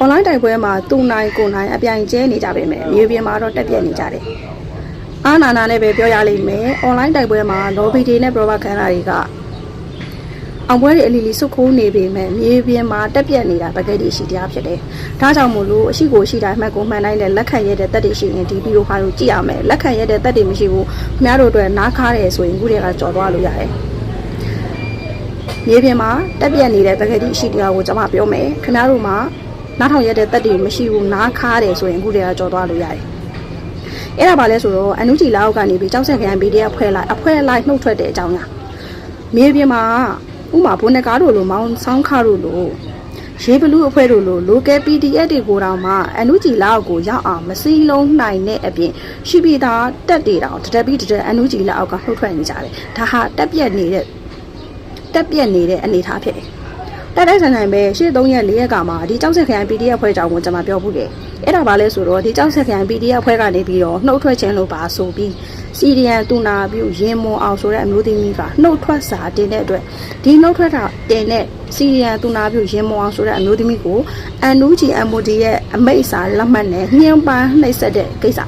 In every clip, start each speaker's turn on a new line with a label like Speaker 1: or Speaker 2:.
Speaker 1: online တိုက်ပွဲမှာသူနိုင်ကိုနိုင်အပြိုင်ကျဲနေကြပေမဲ့မြေပြင်မှာတော့တက်ပြက်နေကြတယ်အာနာနာနဲ့ပဲပြောရလိမ့်မယ် online တိုက်ပွဲမှာ lobby တွေနဲ့ propaganda တွေကအောင်ပွဲတွေအလီလီစုခိုးနေပေမဲ့မြေပြင်မှာတက်ပြက်နေတာပကက်တီရှိတရားဖြစ်တယ်။ဒါကြောင့်မို့လို့အရှိကိုရှိတိုင်းမှတ်ကိုမှန်တိုင်းနဲ့လက်ခံရတဲ့တက်တွေရှိရင်ဒီဗီဒီယိုဖိုင်ကိုကြည့်ရမယ်။လက်ခံရတဲ့တက်တွေမရှိဘူး။ခင်ဗျားတို့အတွက်နားခါတယ်ဆိုရင်ခုတည်းကကြော်သွားလို့ရတယ်။မြေပြင်မှာတက်ပြက်နေတဲ့ပကက်တီရှိတရားကိုကျွန်မပြောမယ်။ခင်ဗျားတို့မှာ နားထောင်ရတဲ့တက်တွေမရှိဘူးနားခါတယ်ဆိုရင်ခုတည်းကကြော်သွားလို့ရတယ်။အဲ့ဒါပါလဲဆိုတော့အန်နူဂျီလာအောက်ကနေပြီးကြောက်ဆက်ခံ PDF ဖွဲ့လိုက်အဖွဲလိုက်နှုတ်ထွက်တဲ့အကြောင်းညာမြေပြင်မှာဥမာဘုန်းနကားတို့လိုမောင်းဆောင်းခါတို့လိုရေဘလူးအဖွဲ့တို့လို local PDF တွေကိုတောင်မှအန်နူဂျီလာအောက်ကိုရောက်အောင်မစည်းလုံးနိုင်တဲ့အပြင်ရှိပြီးသားတက်တွေတောင်တတက်ပြီးတတက်အန်နူဂျီလာအောက်ကနှုတ်ထွက်နေကြတယ်ဒါဟာတက်ပြက်နေတဲ့တက်ပြက်နေတဲ့အနေအထားဖြစ်တယ် တိုက်တိုက်ဆိုင်ဆိုင်ပဲရှေ့3ရက်4ရက်ကမှဒီကြောက်ဆက်ခံ PDF ဖွဲ့ကြောင်းကိုကျွန်မပြောဘူးတယ်အဲ့ဒါပါလဲဆိုတော့ဒီကြောက်ဆက်ခံ PDF ဖွဲ့ကနေပြီးတော့နှုတ်ထွက်ခြင်းလို့ပါဆိုပြီးစီရီယန်တူနာပြုရင်မွန်အောင်ဆိုတဲ့အမျိုးသမီးကနှုတ်ထွက်စာတင်တဲ့အတွက်ဒီနှုတ်ထွက်တာတင်တဲ့စီရီယန်တူနာပြုရင်မွန်အောင်ဆိုတဲ့အမျိုးသမီးကိုအန်နူဂျီအမ်မိုဒီရဲ့အမိတ်စာလက်မှတ်နဲ့ညှင်းပန်းနှိပ်စက်တဲ့ကိစ္စ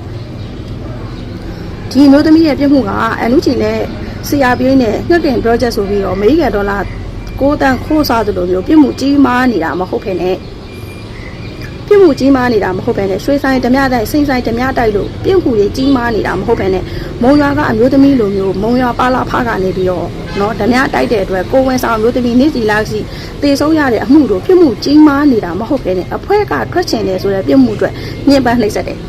Speaker 1: ဒီအမျိုးသမီးရဲ့ပြစ်မှုကအန်နူဂျီနဲ့ CRPA နဲ့ငှက်တင် project ဆိုပြီးတော့အမေရိကန်ဒေါ်လာ 6တန်းခိုးစားသလိုမျိုးပြစ်မှုကြီးမားနေတာမဟုတ်ဖ ೇನೆ ပြစ်မှုကြီးမားနေတာမဟုတ်ဘဲနဲ့ရွှေဆိုင်ဓမြတိုက်စိမ့်ဆိုင်ဓမြတိုက်လို့ပြစ်မှုတွေကြီးမားနေတာမဟုတ်ဘဲနဲ့မုံရွာကအမျိုးသမီးလိုမျိုးမုံရွာပါလာဖားကနေပြီးတော့เนาะဓမြတိုက်တဲ့အတွက်ကိုဝင်ဆောင်အမျိုးသမီးနေစီလာစီတေဆုံးရတဲ့အမှုတို့ပြစ်မှုကြီးမားနေတာမဟုတ်ဘဲနဲ့အဖွဲကထွက်ချင်တယ်ဆိုတဲ့ပြစ်မှုအတွက်ညှဉ်းပန်းနှိပ်စက်တယ်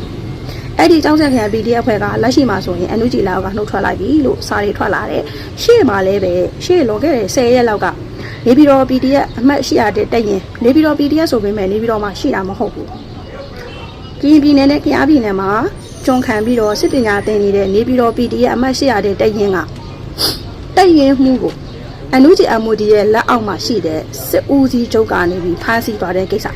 Speaker 1: အဲ့ဒီចောင်းဆက်ခံ PDF ဖွဲ့ကလက်ရှိမှာဆိုရင်အန်နူဂျီလာကနှုတ်ထွက်လိုက်ပြီလို့စာတွေထွက်လာတယ်ရှေ့မှာလည်းပဲရှေ့လွန်ခဲ့တဲ့10ရက်လောက်ကနေပြည်တော် PDF အမှတ်ရှိရတဲ့တက်ရင်နေပြည်တော် PDF ဆိုပေမဲ့နေပြည်တော်မှာရှိတာမဟုတ်ဘူးကရင်ပြည်နယ်နဲ့ကရားပြည်နယ်မှာကျွန်းခံပြီးတော့စစ်ပညာသင်နေတဲ့နေပြည်တော် PDF အမှတ်ရှိရတဲ့တက်ရင်ကတက်ရင်မှုကိုအနုဂျီအမိုဒီရဲ့လက်အောက်မှာရှိတဲ့စစ်ဦးစီးချုပ်ကနေပြီးဖမ်းဆီးသွားတဲ့ကိစ္စ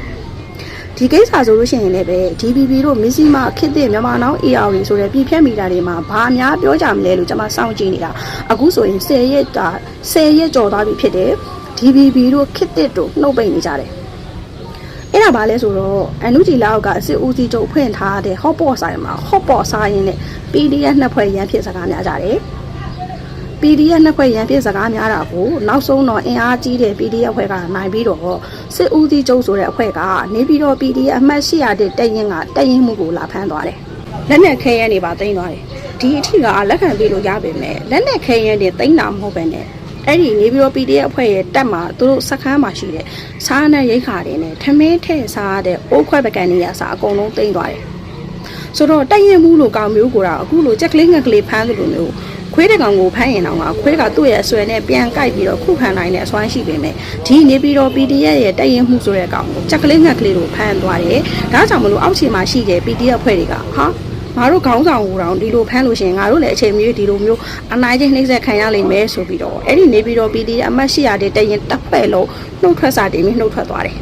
Speaker 1: ဒီကိစ္စဆိုလို့ရှိရင်လည်းပဲ DBB တို့မစ္စည်းမခစ်တဲ့မြန်မာနောင် AR ဆိုတဲ့ပြည်ဖြတ်မီတာတွေမှာဘာအများပြောကြမလဲလို့ကျွန်မစောင့်ကြည့်နေတာအခုဆိုရင်10ရက်တာ10ရက်ကျော်သွားပြီဖြစ်တယ် DBB တို့ခစ်တစ်တို့နှုတ်ပိတ်နေကြတယ်အဲ့ဒါဘာလဲဆိုတော့အန်နူဂျီလာအောက်ကအစစ်ဦးစီးချုပ်ဖွင့်ထားတဲ့ hot pot ဆိုင်မှာ hot pot ဆိုင်ရင်နဲ့ PDF နှစ်ဖွဲ့ရန်ဖြစ်စကားများကြတယ် PDF နှစ်ဖွဲ့ရန်ဖြစ်စကားများတာကိုနောက်ဆုံးတော့အင်အားကြီးတဲ့ PDF အဖွဲ့ကနိုင်ပြီးတော့စစ်ဦးစီးချုပ်ဆိုတဲ့အဖွဲ့ကနေပြီးတော့ PDF အမှတ်800တဲ့တက်ရင်ကတက်ရင်မှုကိုလာဖမ်းသွားတယ်လက်နက်ခဲရန်တွေပါတင်သွားတယ်ဒီအထီကလက်ခံပေးလို့ရပါမယ်လက်နက်ခဲရန်တွေတင်တာမဟုတ်ပဲနဲ့အဲ့ဒီနေပြီးတော့ PDF အဖွဲ့ရဲ့တက်မှာသူတို့စခန်းမှာရှိတဲ့စားနဲ့ရိတ်ခါတွေနဲ့ထမင်းထဲ့စားတဲ့အိုးခွဲပကံတွေရစားအကုန်လုံးတင်သွားတယ်ဆိုတော့တိုက်ရင်မှုလို့ကောင်မျိုးကိုတော့အခုလိုကြက်ကလေးငက်ကလေးဖမ်းသလိုမျိုး ခွေးတကောင်ကိုဖမ်းရင်တော့ကခွေးကသူ့ရဲ့အဆွဲနဲ့ပြန်ကိုက်ပြီးတော့ခုခံနိုင်တဲ့အစွမ်းရှိပေမဲ့ဒီနေပြီးတော့ PDF ရဲ့တိုက်ရင်မှုဆိုတဲ့ကောင်ကိုကြက်ကလေးငက်ကလေးကိုဖမ်းသွားတယ်ဒါကြောင့်မလို့အောက်ခြေမှာရှိတဲ့ PDF ဖွဲ့တွေကဟာငါတို့ခေါင်းဆောင်ကိုတောင်ဒီလိုဖမ်းလို့ရှိရင်ငါတို့လည်းအချိန်မျိုးဒီလိုမျိုးအနိုင်ချင်းနှိမ့်ဆက်ခံရလိမ့်မယ်ဆိုပြီးတော့အဲ့ဒီနေပြီးတော့ PD အမတ်ရှိရတဲ့တရင်တက်ဖွဲ့လုံးနှုတ်ထွက်စာတင်ပြီးနှုတ်ထွက်သွားတယ်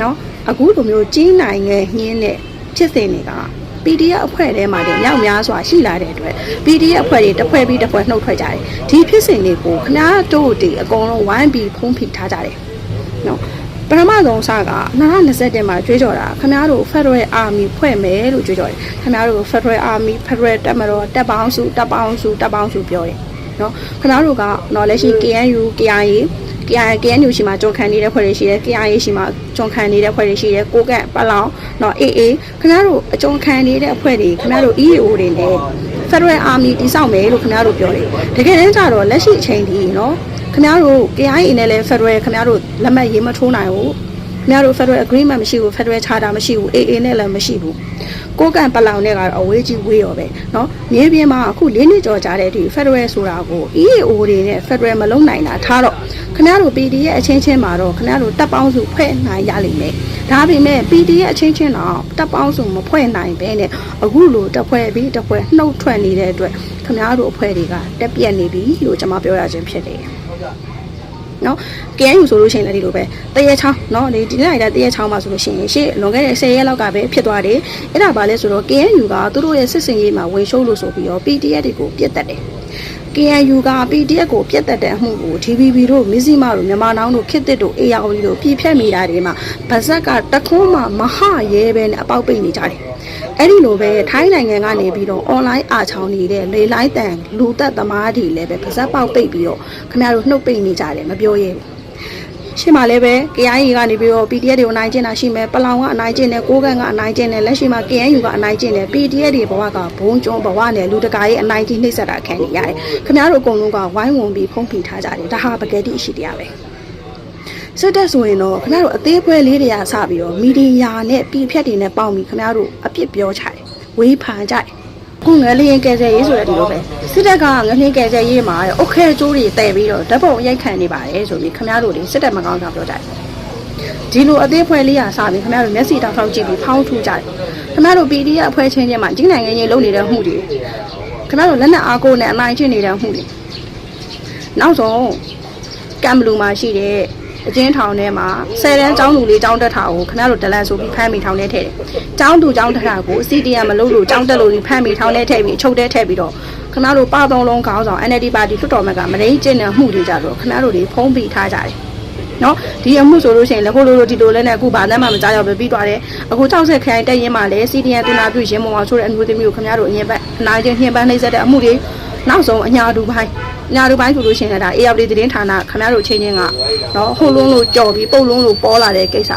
Speaker 1: နော်အခုလိုမျိုးကြီးနိုင်ငယ်ညင်းတဲ့ဖြစ်စဉ်တွေက PDF အဖွဲ့ထဲမှာတည်းမြောက်များစွာရှိလာတဲ့အတွက် PDF အဖွဲ့တွေတစ်ဖွဲ့ပြီးတစ်ဖွဲ့နှုတ်ထွက်ကြတယ်ဒီဖြစ်စဉ်တွေကိုခနာတို့တွေအကုန်လုံးဝိုင်းပြီးဖုံးဖိထားကြတယ်နော်ပထမဆုံးစက2021မှာကြွေးကြော်တာခင်ဗျားတို့ Federal Army ဖွဲ့မယ်လို့ကြွေးကြော်တယ်ခင်ဗျားတို့ Federal Army Federal တပ်မတော်တပ်ပေါင်းစုတပ်ပေါင်းစုတပ်ပေါင်းစုပြောတယ်နော်ခင်ဗျားတို့ကတော့လက်ရှိ KNU KIA KIA KNU ရှိမှာကြုံခံနေတဲ့ဖွဲ့တွေရှိတယ် KIA ရှိမှာကြုံခံနေတဲ့ဖွဲ့တွေရှိတယ်ကိုကန့်ပလောင်နော် AA ခင်ဗျားတို့အကြုံခံနေတဲ့ဖွဲ့တွေခင်ဗျားတို့ EAO တွေနဲ့ Federal Army တိစောက်မယ်လို့ခင်ဗျားတို့ပြောတယ်တကယ်တမ်းကျတော့လက်ရှိအချိန်ဒီနော်ခင်ဗျားတို့ KIA နဲ့လည်း Federal ခင်ဗျားတို့လက်မှတ်ရေးမထိုးနိုင်ဘူးခင်ဗျားတို့ Federal Agreement မရှိဘူး Federal Charter မရှိဘူး AA နဲ့လည်းမရှိဘူး ကိုကန့်ပလောင်နဲ့ကတော့အဝေးကြီးဝေးရောပဲเนาะမြေပြင်မှာအခု၄နှစ်ကျော်ကြာတဲ့ဒီ Federal ဆိုတာကို EAO တွေနဲ့ Federal မလုံးနိုင်တာထားတော့ခင်ဗျားတို့ PD ရဲ့အချင်းချင်းမှာတော့ခင်ဗျားတို့တပ်ပေါင်းစုဖွဲ့နိုင်ရလိမ့်မယ်ဒါပေမဲ့ PD ရဲ့အချင်းချင်းတော့တပ်ပေါင်းစုမဖွဲ့နိုင်ဘဲနဲ့အခုလိုတပ်ဖွဲ့ပြီးတပ်ဖွဲ့နှုတ်ထွက်နေတဲ့အတွက်ခင်ဗျားတို့အဖွဲ့တွေကတက်ပြက်နေပြီလို့ကျွန်မပြောရခြင်းဖြစ်တယ် နော် KNU ဆိုလို့ရှိရင်လည်းဒီလိုပဲတရေချောင်းနော်ဒီဒီနေ့တိုင်းတရေချောင်းမှာဆိုလို့ရှိရင်ရှေ့လွန်ခဲ့တဲ့10ရက်လောက်ကပဲဖြစ်သွားတယ်အဲ့ဒါဘာလဲဆိုတော့ KNU ကသူတို့ရဲ့စစ်စင်ရေးမှာဝင်ရှုံးလို့ဆိုပြီးတော့ PDF တွေကိုပြစ်တက်တယ် KNU က PDF ကိုပြတ်တက်တဲ့အမှုကို DVB တို့မစ္စည်းမတို့မြန်မာနောင်တို့ခစ်တစ်တို့ ARD တို့ပြည့်ဖြတ်မိတာတွေမှာဗဇက်ကတခွန်းမှမဟရဲပဲနဲ့အပေါက်ပိတ်နေကြတယ်။အဲ့ဒီလိုပဲထိုင်းနိုင်ငံကနေပြီးတော့ online အာချောင်းနေတဲ့လေလိုက်တန်လူသက်သမားတွေလည်းပဲဗဇက်ပေါက်ပိတ်ပြီးတော့ခင်ဗျားတို့နှုတ်ပိတ်နေကြတယ်မပြောရဲဘူး။ ရှိမှလည်းပဲ KIA ကနေပြီးတော့ PDF တွေကိုအနိုင်ကျင့်တာရှိမယ်ပလောင်ကအနိုင်ကျင့်တယ်ကိုးကန်ကအနိုင်ကျင့်တယ်လက်ရှိမှာ KNU ကအနိုင်ကျင့်တယ် PDF တွေဘဝကဘုံကျွန်းဘဝနဲ့လူတကာရဲ့အနိုင်ကြီးနှိပ်စက်တာခံနေရတယ်ခင်ဗျားတို့အကုန်လုံးကဝိုင်းဝန်းပြီးဖုံးဖိထားကြတယ်ဒါဟာပကယ်တိရှိတရားပဲစစ်တပ်ဆိုရင်တော့ခင်ဗျားတို့အသေးဖွဲလေးတွေကစပြီးတော့မီဒီယာနဲ့ပြည်ဖြတ်တွေနဲ့ပေါင်းပြီးခင်ဗျားတို့အပြစ်ပြောချတယ်ဝေးဖန်ကြတယ် ခုငလျင်ကယ်ဆယ်ရေးဆိုတဲ့ဒီလိုပဲစစ်တပ်ကငလျင်ကယ်ဆယ်ရေးမှာအုတ်ခဲကျိုးတွေတည်ပြီးတော့ဓာတ်ပုံရိုက်ခံနေပါတယ်ဆိုပြီးခင်ဗျားတို့တွေစစ်တပ်မကောင်းတာပြောကြတယ်ဒီလိုအသေးဖွဲလေးရာစပြီးခင်ဗျားတို့မျက်စိတောက်ထောက်ကြည့်ပြီးဖောင်းထူကြတယ်ခင်ဗျားတို့ PDF အဖွဲ့ချင်းချင်းမှာကြီးနိုင်ငံရေးလုပ်နေတဲ့မှုတွေခင်ဗျားတို့လက်နက်အားကိုးနဲ့အနိုင်ကျင့်နေတဲ့မှုတွေနောက်ဆုံးကမ်ဘလူမှာရှိတဲ့ အကျဉ်းထောင်ထဲမှာဆယ်တန်းကျောင်းသူလေးကျောင်းတက်တာကိုခင်ဗျားတို့ဒလန်ဆိုပြီးဖမ်းမိထောင်ထဲထည့်တယ်။ကျောင်းသူကျောင်းတက်တာကို CDM မလုပ်လို့ကျောင်းတက်လို့ဖမ်းမိထောင်ထဲထည့်ပြီးအချုပ်ထဲထည့်ပြီးတော့ခင်ဗျားတို့ပါသုံးလုံးခေါင်းဆောင် NLD ပါတီထွတ်တော်မက်ကမရင်းကျင့်တဲ့မှုတွေကြတော့ခင်ဗျားတို့တွေဖုံးပြီးထားကြတယ်။နော်ဒီအမှုဆိုလို့ရှိရင်လက်ဖို့လို့လို့ဒီလိုလဲနဲ့အခုဘာနဲ့မှမကြားရောက်ပဲပြီးသွားတယ်အခု60ခိုင်တက်ရင်မှလည်း CDN တူနာပြုရင်းမောင်ဆိုတဲ့အမျိုးသမီးကိုခင်ဗျားတို့အရင်ဘက်အနာချင်းနှင်းပန်းနှိမ့်ဆက်တဲ့အမှုတွေ နောက်ဆုံးအညာတူပိုင်းညာတူပိုင်းဆိုလို့ရှိရင်လည်းဒါ ARD သတင်းဌာနခင်ဗျားတို့ချင်းချင်းကနော်ဟိုလုံးလို့ကြော်ပြီးပုတ်လုံးလို့ပေါ်လာတဲ့ကိစ္စ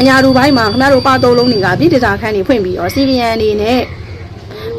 Speaker 1: အညာတူပိုင်းမှာခင်ဗျားတို့ပါတုံးလုံးတွေကပြည်တစာခန်းတွေဖွင့်ပြီးတော့ CDN အနေနဲ့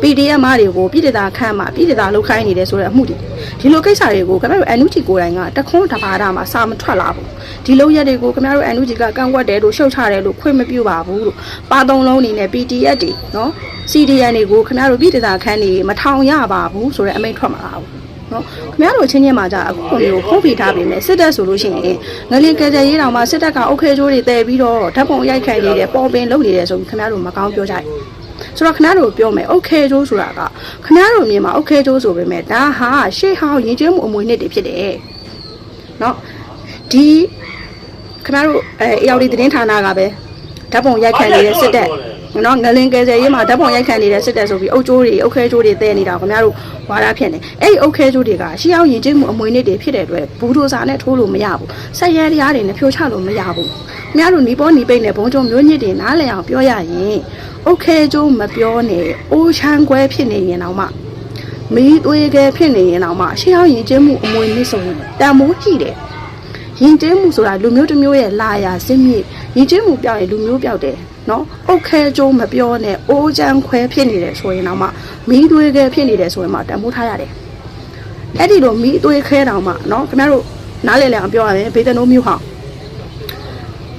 Speaker 1: PDF မားတွေကိုပြည်တသာခန့်မှာပြည်တသာလောက်ခိုင်းနေတယ်ဆိုတဲ့အမှုတွေဒီလိုကိစ္စတွေကိုခင်ဗျားတို့ NUG ကိုယ်တိုင်ကတခွန်းတပါဒမှာစာမထွက်လာဘူးဒီလိုရက်တွေကိုခင်ဗျားတို့ NUG ကကန့်ကွက်တယ်လို့ရှုတ်ချတယ်လို့ခွင့်မပြုပါဘူးလို့ပါသုံးလုံးအနေနဲ့ PDF တွေနော် CDN တွေကိုခင်ဗျားတို့ပြည်တသာခန့်နေမထောင်ရပါဘူးဆိုတဲ့အမိန့်ထွက်မှာလားဘူးနော်ခင်ဗျားတို့ချင်းချင်းမှာじゃအခုမျိုးဖုံးဖိထားပြီမဲ့စစ်တပ်ဆိုလို့ရှိရင်ငလင်ကကြရေးတောင်မှစစ်တပ်ကအုတ်ခဲချိုးတွေတဲပြီးတော့ဓာတ်ပုံရိုက်ခိုင်နေတယ်ပေါ်ပင်လုပ်နေတယ်ဆိုပြီးခင်ဗျားတို့မကောင်းပြောကြတယ် ဆိုတော့ခဏတို့ပြောမယ်အုတ်ခဲကျိုးဆိုတာကခဏတို့မြင်မှာအုတ်ခဲကျိုးဆိုပေမဲ့ဒါဟာရှေ့ဟောင်းရင်ကျင်းမှုအမွေနှစ်တွေဖြစ်တယ်เนาะဒီခဏတို့အဲအရောက်ဒီသတင်းဌာနကပဲဓာတ်ပုံရိုက်ခံနေတဲ့စစ်တပ် နော်ငလင်ကယ်ဆယ်ရေးမှာဓာတ်ပုံရိုက်ခံနေတဲ့စစ်တပ်ဆိုပြီးအုပ်ကျိုးတွေအုပ်ခဲကျိုးတွေတဲနေတာခင်ဗျားတို့ဝါဒဖြစ်နေအဲ့ဒီအုပ်ခဲကျိုးတွေကရှီအောင်ရင်ကျိမှုအမွေနစ်တွေဖြစ်တဲ့အတွက်ဘူးဒိုစာနဲ့ထိုးလို့မရဘူးဆက်ရဲတရားတွေနဲ့ဖြိုချလို့မရဘူးခင်ဗျားတို့နီပေါ်နီပိတ်နဲ့ဘုံကျုံမျိုးညစ်တွေနားလည်အောင်ပြောရရင်အုပ်ခဲကျိုးမပြောနဲ့အိုးချမ်းခွဲဖြစ်နေရင်တော့မှမီးသွေးကဲဖြစ်နေရင်တော့မှရှီအောင်ရင်ကျိမှုအမွေနစ်ဆိုရင်တန်မိုးရှိတယ်ရင်ကျဲမှုဆိုတာလူမျိုးတစ်မျိုးရဲ့လာရာစင်းမြင့်ရင်ကျဲမှုပြောက်ရင်လူမျိုးပြောက်တယ် နော်အုတ်ခဲကျိုးမပြောနဲ့အိုးချမ်းခွဲဖြစ်နေတယ်ဆိုရင်တော့မှမီးသွေးကဲဖြစ်နေတယ်ဆိုရင်မှတန်မိုးထားရတယ်အဲ့ဒီလိုမီးသွေးခဲတောင်မှနော်ခင်ဗျားတို့နားလည်လည်အောင်ပြောရရင်ဘေးတနိုးမျိုးဟောင်း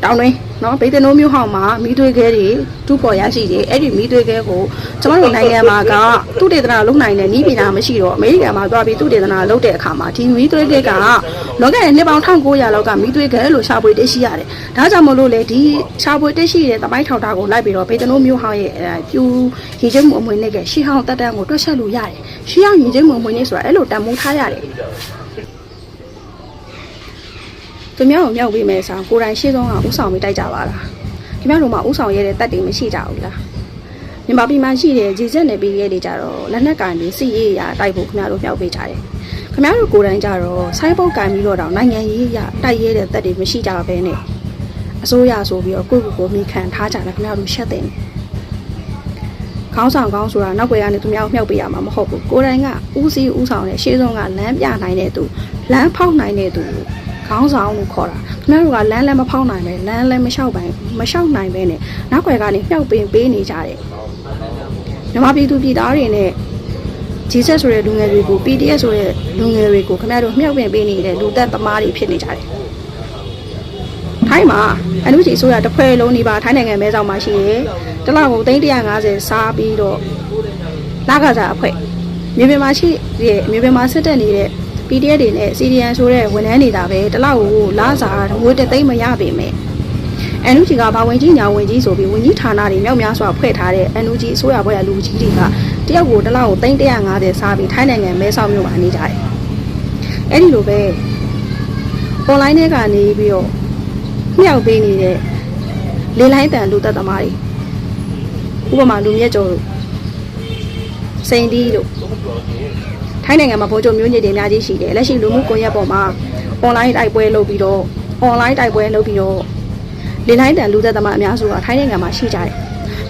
Speaker 1: တောင်းတွင်း နော်ဗိတ်တနိုးမျိုးဟောင်းမှာမိသွေးခဲတွေတူပေါ်ရရှိတယ်အဲ့ဒီမိသွေးခဲကိုကျမတို့နိုင်ငံမှာကသူတေသနာလုံနိုင်တဲ့ဤပညာမရှိတော့အမေရိကန်မှာသွားပြီးသူတေသနာလုပ်တဲ့အခါမှာဒီမိသွေးခဲကလောကရဲ့နှစ်ပေါင်း1900လောက်ကမိသွေးခဲလို့ရှာဖွေတွေ့ရှိရတယ်ဒါကြောင့်မလို့လေဒီရှာဖွေတွေ့ရှိတဲ့တမိုင်းထောက်တာကိုလိုက်ပြီးတော့ဗိတ်တနိုးမျိုးဟောင်းရဲ့ပြူရည်ကျမှုအမွေနဲ့ကရှီဟောင်းတက်တန်းကိုတွက်ချက်လို့ရတယ်ရှီဟောင်းရည်ကျမှုအမွေနဲ့ဆိုတာအဲ့လိုတန်မိုးထားရတယ်သူ များကိုမြောက်ပေးမယ်ဆိုကိုယ်တိုင်ရှေ့ဆုံးကဥဆောင်ပြီးတိုက်ကြပါလားခင်ဗျားတို့မှဥဆောင်ရတဲ့တက်တွေမရှိကြဘူးလားမြန်မာပြည်မှာရှိတဲ့ဂျီဆက်နယ်ပြည်ရဲတွေကြတော့လက်နက်ကင်ပြီးစီရေးရတိုက်ဖို့ခင်ဗျားတို့မြောက်ပေးကြတယ်ခင်ဗျားတို့ကိုယ်တိုင်ကြတော့ဆိုင်းပုတ်ကင်ပြီးတော့တောင်နိုင်ငံရေးရတိုက်ရဲတဲ့တက်တွေမရှိကြဘဲနဲ့အစိုးရဆိုပြီးတော့ကိုယ့်ကိုယ်ကိုမိခံထားကြတယ်ခင်ဗျားတို့ရှက်တယ်ခေါင်းဆောင်ကောင်းဆိုတာနောက်ွယ်ကနေသူများကိုမြှောက်ပေးရမှာမဟုတ်ဘူးကိုယ်တိုင်ကဦးစီးဦးဆောင်တဲ့ရှေ့ဆုံးကလမ်းပြနိုင်တဲ့သူလမ်းဖောက်နိုင်တဲ့သူ ခေါင်းဆောင်လို့ခေါ်တာခင်ဗျားတို့ကလမ်းလည်းမဖောက်နိုင်ပဲလမ်းလည်းမလျှောက်ပိုင်မလျှောက်နိုင်ပဲနဲ့နောက်ွယ်ကနေမြှောက်ပင်ပေးနေကြတယ်မြန်မာပြည်သူပြည်သားတွေနဲ့ဂျီဆက်ဆိုတဲ့လူငယ်တွေကို PDF ဆိုတဲ့လူငယ်တွေကိုခင်ဗျားတို့မြှောက်ပင်ပေးနေတဲ့လူသက်သမားတွေဖြစ်နေကြတယ်ထိုင်းမှာအနုကြီးအစိုးရတစ်ဖွဲ့လုံးနေပါထိုင်းနိုင်ငံမဲဆောက်မှာရှိရဲတလောက်ကို350စားပြီးတော့လာကစားအဖွဲ့မြေပြင်မှာရှိတဲ့မြေပြင်မှာစစ်တက်နေတဲ့ PDF တွေနဲ့ CDN ဆိုတဲ့ဝန်ထမ်းနေတာပဲတလောက်ကိုလာစားငွေတသိမ်းမရပေမဲ့ NUG ကဘာဝင်ကြီးညာဝင်ကြီးဆိုပြီးဝင်ကြီးဌာနတွေမြောက်များစွာဖွဲ့ထားတဲ့ NUG အစိုးရဘွဲ့လူကြီးတွေကတယောက်ကိုတလောက်ကို350စားပြီးထိုင်းနိုင်ငံမဲဆောက်မြို့မှာနေကြတယ်။အဲ့ဒီလိုပဲ online ထဲကနေပြီးတော့မြောက်ပေးနေတဲ့လေလိုင်းတန်လူသက်သမားတွေဥပမာလူမြတ်ကျော်တို့စိန်တီးတို့ ထိုင်းနိုင်ငံမှာဗိုလ်ချုပ်မျိုးညစ်တွေအများကြီးရှိတယ်လက်ရှိလူမှုကွန်ရက်ပေါ်မှာ online တိုက်ပွဲလုပ်ပြီးတော့ online တိုက်ပွဲလုပ်ပြီးတော့လေလိုင်းတန်လူသက်သမားအများစုကထိုင်းနိုင်ငံမှာရှိကြတယ်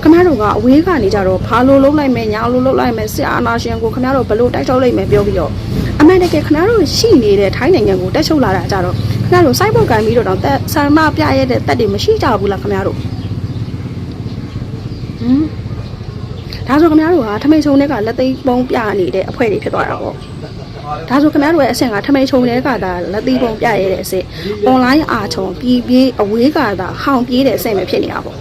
Speaker 1: ခမတို့ကအဝေးကနေကြတော့ဘာလို့လုံးလိုက်မယ်ညာလို့လုံးလိုက်မယ်စစ်အာဏာရှင်ကိုခမတို့ဘလို့တိုက်ထုတ်လိုက်မယ်ပြောပြီးတော့အမှန်တကယ်ခမတို့ရှိနေတဲ့ထိုင်းနိုင်ငံကိုတက်ချုပ်လာတာကြတော့ခမတို့စိုက်ဖို့ကန်ပြီးတော့တော့တက်ဆန္ဒပြရတဲ့တက်တွေမရှိကြဘူးလားခမတို့ဟမ် ဒါဆိုခမတို့ကထမိန်ချုံတဲ့ကလက်သိမ်းပုံးပြနေတဲ့အဖွဲ့တွေဖြစ်သွားတာပေါ့ဒါဆိုခမတို့ရဲ့အဆင့်ကထမိန်ချုံတဲ့ကဒါလက်သိမ်းပုံးပြရတဲ့အဆင့် online အာချုံပြီးပြီးအဝေးကသာဟောင်ပြေးတဲ့အဆင့်ပဲဖြစ်နေတာပေါ့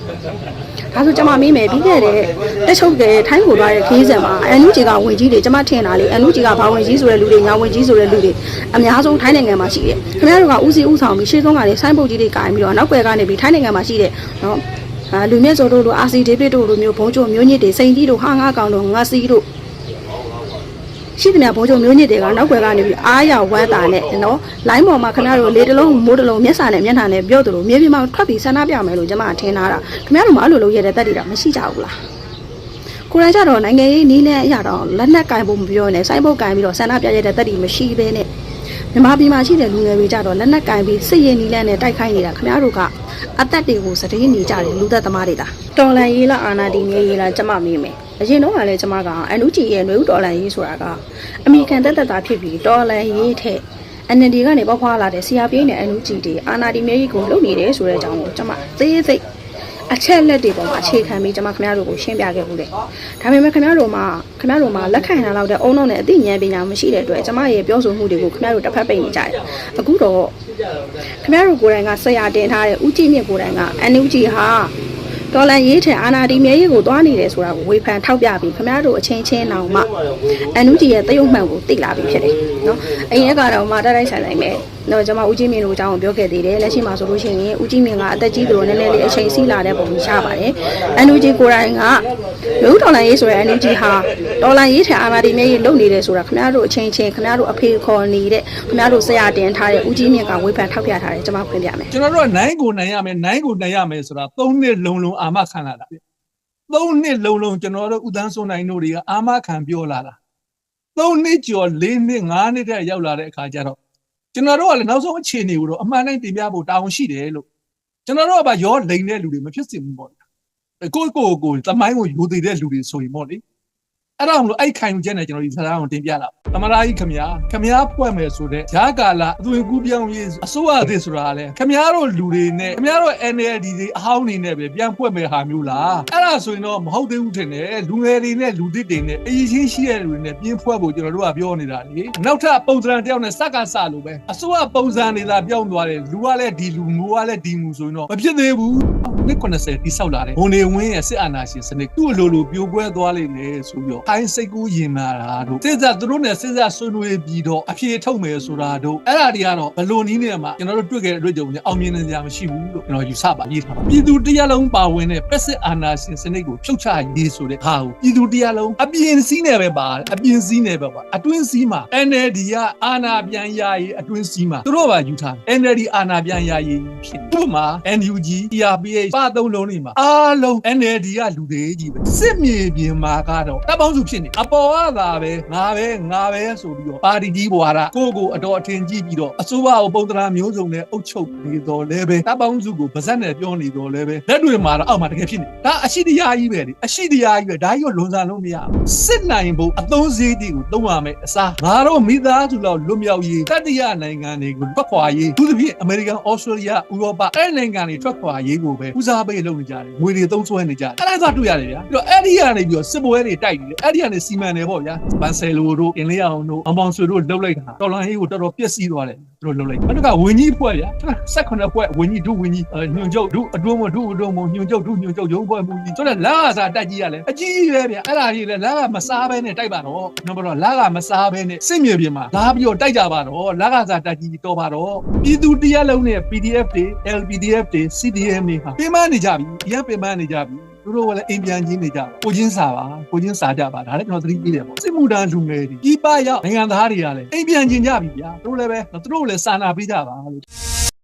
Speaker 1: ဒါဆိုကျွန်မမေးမယ်ပြီးခဲ့တဲ့တက်ချုပ်တဲ့ထိုင်းကိုသွားတဲ့ခီးစံမှာအန်နူဂျီကဝင်ကြီးတွေကျွန်မထင်တာလေအန်နူဂျီကဘာဝင်ကြီးဆိုတဲ့လူတွေညာဝင်ကြီးဆိုတဲ့လူတွေအများဆုံးထိုင်းနိုင်ငံမှာရှိတယ်ခင်ဗျားတို့ကဦးစီးဦးဆောင်ပြီးရှေ့ဆုံးကလည်းဆိုင်းပုတ်ကြီးတွေကင်ပြီးတော့နောက်ွယ်ကနေပြီးထိုင်းနိုင်ငံမှာရှိတဲ့နော်အာ လူမြင့်စောတို့လိုအာစီဒေးဗစ်တို့လိုမျိုးဘုံကျုံမျိုးညစ်တွေစိန်ကြီးတို့ဟာငါကောင်တို့ငါစီတို့ရှိတဲ့ဘုံကျုံမျိုးညစ်တွေကနောက်ွယ်ကနေပြီးအားရဝမ်းတာနဲ့နော်လိုင်းပေါ်မှာခင်ဗျားတို့လေတလုံးမိုးတလုံးမျက်စာနဲ့မျက်နှာနဲ့ပြောသလိုမြေပြင်မှာထွက်ပြီးဆန္ဒပြမယ်လို့ကျွန်မထင်တာခင်ဗျားတို့မှအဲ့လိုလုပ်ရတဲ့တက်တွေတော့မရှိကြဘူးလားကိုယ်တိုင်ကြတော့နိုင်ငံရေးနီးနဲ့အရာတော့လက်နက်ကင်ဖို့မပြောနဲ့စိုင်းပုတ်ကင်ပြီးတော့ဆန္ဒပြရတဲ့တက်တီမရှိဘဲနဲ့မြန်မာပြည်မှာရှိတဲ့လူငယ်တွေကြတော့လက်နက်ကင်ပြီးစစ်ရင်နီးလက်နဲ့တိုက်ခိုင်းနေတာခင်ဗျားတို့က အသက်တွေကိုစတေးနေကြတယ်လူသက်သမားတွေတာတော်လန်ရေးလားအာနာတီမြေရေးလားကျမမေးမယ်အရင်တော့ကလည်းကျမကအန်လူကြီးရဲ့ຫນွေဦးတော်လန်ရေးဆိုတာကအမေရိကန်တက်တက်တာဖြစ်ပြီးတော်လန်ရေးထက် NND ကနေပေါက်ဖွာလာတဲ့ CRP နဲ့ NUG တွေအာနာတီမြေကြီးကိုလုပ်နေတယ်ဆိုတဲ့အကြောင်းကိုကျမသေးစိတ် အချက်လက်တွေပေါ်မှာအခြေခံပြီးကျွန်မခင်ဗျားတို့ကိုရှင်းပြခဲ့ဘူးလေဒါပေမဲ့ခင်ဗျားတို့မှာခင်ဗျားတို့မှာလက်ခံရလောက်တဲ့အုံနောက်နဲ့အသိဉာဏ်ပညာမရှိတဲ့အတွက်ကျွန်မရဲ့ပြောဆိုမှုတွေကိုခင်ဗျားတို့တစ်ဖက်ပိတ်နေကြတယ်အခုတော့ခင်ဗျားတို့ကိုယ်တိုင်ကဆရာတင်ထားတဲ့ဦးကြည်မြင့်ကိုယ်တိုင်က NUG ဟာ တော်လန်ရေးထက်အာနာတီမြေကြီးကိုသွားနေတယ်ဆိုတာကိုဝေဖန်ထောက်ပြပြီးခင်ဗျားတို့အချင်းချင်းတောင်မှ NUG ရဲ့တရုတ်မှန်ကိုသိလာပြီဖြစ်တယ်နော်အရင်ကတော့မှတိုက်တိုက်ဆိုင်ဆိုင်ပဲတော့ကျွန်မဦးကြီးမြင့်တို့အကြောင်းကိုပြောခဲ့သေးတယ်လက်ရှိမှာဆိုလို့ရှိရင်ဦးကြီးမြင့်ကအသက်ကြီးသူတို့နည်းနည်းလေးအချိန်စီးလာတဲ့ပုံရှားပါတယ် NUG ကိုယ်တိုင်ကလူဒေါ်လာရေးဆိုတဲ့ NUG ဟာဒေါ်လာရေးထံအာဏာတည်မြဲရေးလုပ်နေတယ်ဆိုတာခင်ဗျားတို့အချင်းချင်းခင်ဗျားတို့အဖေခေါ်နေတဲ့ခင်ဗျားတို့ဆရာတင်ထားတဲ့ဦးကြီးမြင့်ကဝေဖန်ထောက်ပြထားတယ်ကျွန်မဖွင့်ပြမယ်
Speaker 2: ကျွန်တော်တို့ကနိုင်ကိုနိုင်ရမယ်နိုင်ကိုနိုင်ရမယ်ဆိုတာ၃နှစ်လုံးလုံးအာမခံလာတာ၃နှစ်လုံးလုံးကျွန်တော်တို့ဥဒန်းစွန်နိုင်တို့တွေကအာမခံပြောလာတာ၃နှစ်ကျော်၄နှစ်၅နှစ်တည်းရောက်လာတဲ့အခါကျတော့ကျွန်တော်တို့ကလည်းနောက်ဆုံးအခြေအနေကိုတော့အမှန်တိုင်းတင်ပြဖို့တာဝန်ရှိတယ်လို့ကျွန်တော်တို့ကဗာရောလိန်တဲ့လူတွေမဖြစ်စင်ဘူးပေါ့ကိုကိုကိုသမိုင်းကိုယူသေးတဲ့လူတွေဆိုရင်ပေါ့လေ အဲ့ဒါမလို့အဲ့ခိုင်ယူချက်နဲ့ကျွန်တော်ဒီစကားကိုတင်ပြလာသမရာကြီးခမညာခမညာဖွဲ့မယ်ဆိုတဲ့ဂျာကာလာအသွင်ကူးပြောင်းရေးအစိုးရအသစ်ဆိုတာလေခမညာတို့လူတွေနဲ့ခမညာတို့ NLD တွေအဟောင်းနေနဲ့ပဲပြန်ဖွဲ့မယ်ဟာမျိုးလားအဲ့ဒါဆိုရင်တော့မဟုတ်သေးဘူးထင်တယ်လူငယ်တွေနဲ့လူသစ်တွေနဲ့အရေးချင်းရှိတဲ့လူတွေနဲ့ပြင်းဖွဲ့ဖို့ကျွန်တော်တို့ကပြောနေတာလေနောက်ထပ်ပုံစံတစ်ယောက်နဲ့စက်ကစလို့ပဲအစိုးရပုံစံနေတာပြောင်းသွားတယ်လူကလည်းဒီလူမျိုးကလည်းဒီမူဆိုရင်တော့မဖြစ်သေးဘူးနှစ်90တိဆောက်လာတယ်ဘုံနေဝင်းရဲ့စစ်အာဏာရှင်စနစ်သူ့လိုလိုပြိုကွဲသွားလိမ့်မယ်ဆိုပြီးတော့ခိုင်းစိတ်ကူးရင်မာတာတို့စစ်စားသူတို့နဲ့စစ်စားဆွေးနွေးပြီးတော့အပြေထုတ်မယ်ဆိုတာတို့အဲ့ဒါတွေကတော့ဘလို့နီးနေမှာကျွန်တော်တို့တွေ့ခဲ့တဲ့အတွက်ကြောင့်အောင်မြင်နေကြမရှိဘူးလို့ကျွန်တော်ယူဆပါရေးထားပါပြည်သူတရားလုံးပါဝင်တဲ့ပက်စစ်အာဏာရှင်စနစ်ကိုဖြုတ်ချရေးဆိုတဲ့ဟာကိုပြည်သူတရားလုံးအပြင်စည်းနေပဲပါအပြင်စည်းနေပဲပါအတွင်းစည်းမှာ NLD ကအာဏာပြန်ရရေးအတွင်းစည်းမှာသူတို့ပါယူထား NLD အာဏာပြန်ရရေးဖြစ်ဥပမာ NUG TRPH ပါသုံးလုံးနေမှာအားလုံး NLD ကလူတွေကြီးပဲစစ်မြေပြင်မှာကတော့တပ်ပေါင်းစုဖြစ်နေအပေါ်ကသာပဲငါပဲငါပဲဆိုပြီးတော့ပါတီကြီးဘွာရကိုကိုအတော်အထင်ကြီးပြီးတော့အစိုးရကိုပုံသဏ္ဍာန်မျိုးစုံနဲ့အုပ်ချုပ်နေတော်လဲပဲတပ်ပေါင်းစုကိုဗဇက်နဲ့ပြောနေတော်လဲပဲလက်တွေမှာတော့အောက်မှာတကယ်ဖြစ်နေဒါအရှိတရားကြီးပဲလေအရှိတရားကြီးပဲဒါကြီးကိုလွန်ဆန်လို့မရဘူးစစ်နိုင်ဖို့အသုံးစည်းတွေကိုသုံးရမယ်အစားငါတို့မိသားစုလောက်လွတ်မြောက်ရေးတတိယနိုင်ငံတွေကိုထွက်ခွာရေးသူသဖြင့်အမေရိကန်ဩစတြေးလျဥရောပအဲ့ဒီနိုင်ငံတွေထွက်ခွာရေးကိုပဲဦးစားပေးလုပ်နေကြတယ်ငွေတွေသုံးစွဲနေကြတယ်အဲ့ဒါကတွေ့ရတယ်ဗျာပြီးတော့အဲ့ဒီကနေပြီးတော့စစ်ပွဲတွေတိုက်နေတယ်အဲ့ဒီကနေစီမံတယ်ပေါ့ဗျာဘန်ဆယ်လိုတို့အင်လေးအောင်တို့အမောင်ဆွေတို့လှုပ်လိုက်တာတော်လန်ဟေးကိုတော်တော်ပျက်စီးသွားတယ်သူတို့လှုပ်လိုက်နောက်တစ်ခါဝင်းကြီးဖွဲ့ဗျာ18ဖွဲ့ဝင်းကြီးဒုဝင်းကြီးညွန်ကျုပ်ဒုအတွင်းမဒုအတွင်းမညွန်ကျုပ်ဒုညွန်ကျုပ်ရုံးဖွဲ့မှုကြီးဆိုတော့လာစာတက်ကြီးရလဲအကြီးပဲဗျာအဲ့ဒါကြီးလဲလာကမစားဘဲနဲ့တိုက်ပါတော့နောက်တော့လာကမစားဘဲနဲ့စစ်မြေပြင်မှာလာပြီးတော့တိုက်ကြပါတော့လာကစားတက်ကြီးတော်ပါတော့ပြည်သူတရားလုံးနဲ့ PDF တွေ LPDF တွေ CDM တွေဟာပြင်ပနေကြပြီရပြင်ပနေကြပြီ သူတို့ကလည်းအိမ်ပြန်ချင်းနေကြကိုချင်းစာပါကိုချင်းစာကြပါဒါလည်းကျွန်တော်သတိပေးတယ်ပေါ့စစ်မှုထမ်းလူငယ်တွေဒီပရောက်နိုင်ငံသားတွေကလည်းအိမ်ပြန်ချင်းကြပြီဗျာသူတို့လည်းပဲသူတို့လည်းစာနာပေးကြပါလို့